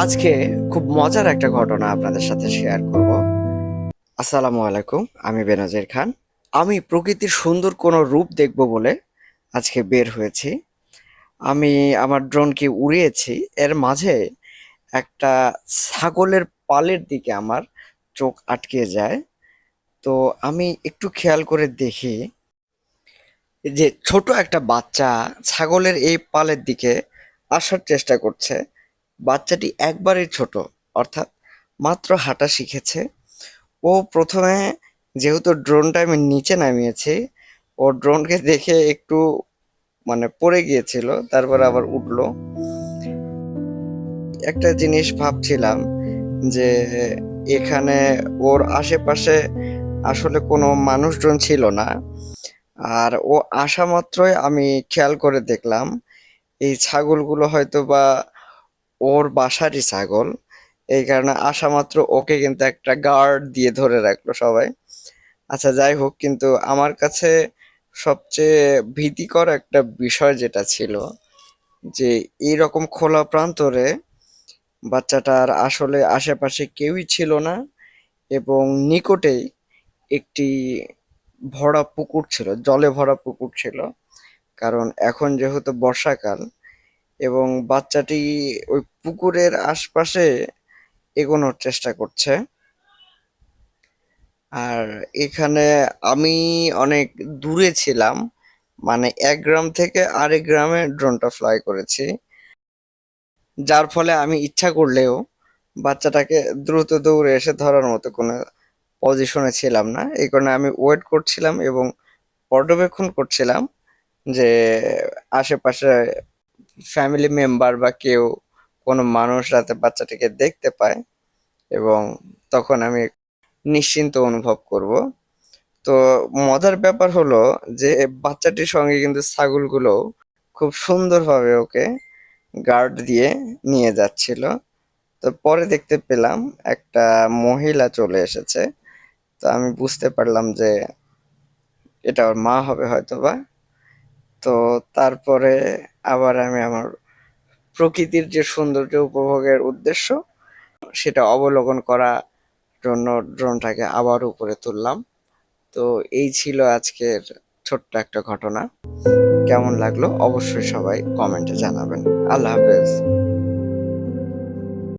আজকে খুব মজার একটা ঘটনা আপনাদের সাথে শেয়ার করব। আসসালামু আলাইকুম, আমি বেনাজির খান। আমি প্রকৃতির সুন্দর কোনো রূপ দেখব বলে আজকে বের হয়েছি। আমি আমার ড্রোনকে উড়িয়েছি, এর মাঝে একটা ছাগলের পালের দিকে আমার চোখ আটকে যায়। তো আমি একটু খেয়াল করে দেখি যে ছোট একটা বাচ্চা ছাগলের এই পালের দিকে আসার চেষ্টা করছে। বাচ্চাটি একবারই ছোট, অর্থাৎ মাত্র হাঁটা শিখেছে। ও প্রথমে যেহেতু ড্রোনটা আমি নিচে নামিয়েছি, ও ড্রোনকে দেখে একটু মানে পড়ে গিয়েছিল, তারপর আবার উঠল। একটা জিনিস ভাবছিলাম যে এখানে ওর আশেপাশে আসলে কোনো মানুষজন ছিল না, আর ও আসা মাত্রই আমি খেয়াল করে দেখলাম, এই ছাগলগুলো হয়তো বা ওর বাসারই ছাগল। এই কারণে আসা মাত্র ওকে কিন্তু একটা গার্ড দিয়ে ধরে রাখল সবাই। আচ্ছা যাই হোক, কিন্তু আমার কাছে সবচেয়ে ভীতিকর একটা বিষয় যেটা ছিল যে, এইরকম খোলা প্রান্তরে বাচ্চাটার আসলে আশেপাশে কেউই ছিল না এবং নিকটেই একটি ভরা পুকুর ছিল, জলে ভরা পুকুর ছিল। কারণ এখন যেহেতু বর্ষাকাল এবং বাচ্চাটি ওই পুকুরের আশপাশে এগোনোর চেষ্টা করছে। আর এখানে আমি অনেক দূরে ছিলাম মানে এক গ্রাম থেকে আরেক গ্রামে ড্রোনটা ফ্লাই করেছি। যার ফলে আমি ইচ্ছা করলেও বাচ্চাটাকে দ্রুত দৌড়ে এসে ধরার মতো কোনো পজিশনে ছিলাম না। এই কারণে আমি ওয়েট করছিলাম এবং পর্যবেক্ষণ করছিলাম যে আশেপাশে ফ্যামিলি মেম্বার বা কেউ, কোনো মানুষ রাতে বাচ্চাটিকে দেখতে পায় এবং তখন আমি নিশ্চিন্ত অনুভব করব। তো মজার ব্যাপার হলো যে, বাচ্চাটির সঙ্গে কিন্তু ছাগলগুলো খুব সুন্দরভাবে ওকে গার্ড দিয়ে নিয়ে যাচ্ছিল। তো পরে দেখতে পেলাম একটা মহিলা চলে এসেছে। তো আমি বুঝতে পারলাম যে, এটা ওর মা হবে হয়তো বা তো তারপরে আবার আমি আমার প্রকৃতির যে সৌন্দর্য উপভোগের উদ্দেশ্য, সেটা অবলোকন করা জন্য ড্রোনটাকে আবার উপরে তুললাম। তো এই ছিল আজকের ছোট্ট একটা ঘটনা। কেমন লাগল? অবশ্যই সবাই কমেন্টে জানাবেন। আল্লাহ হাফেজ।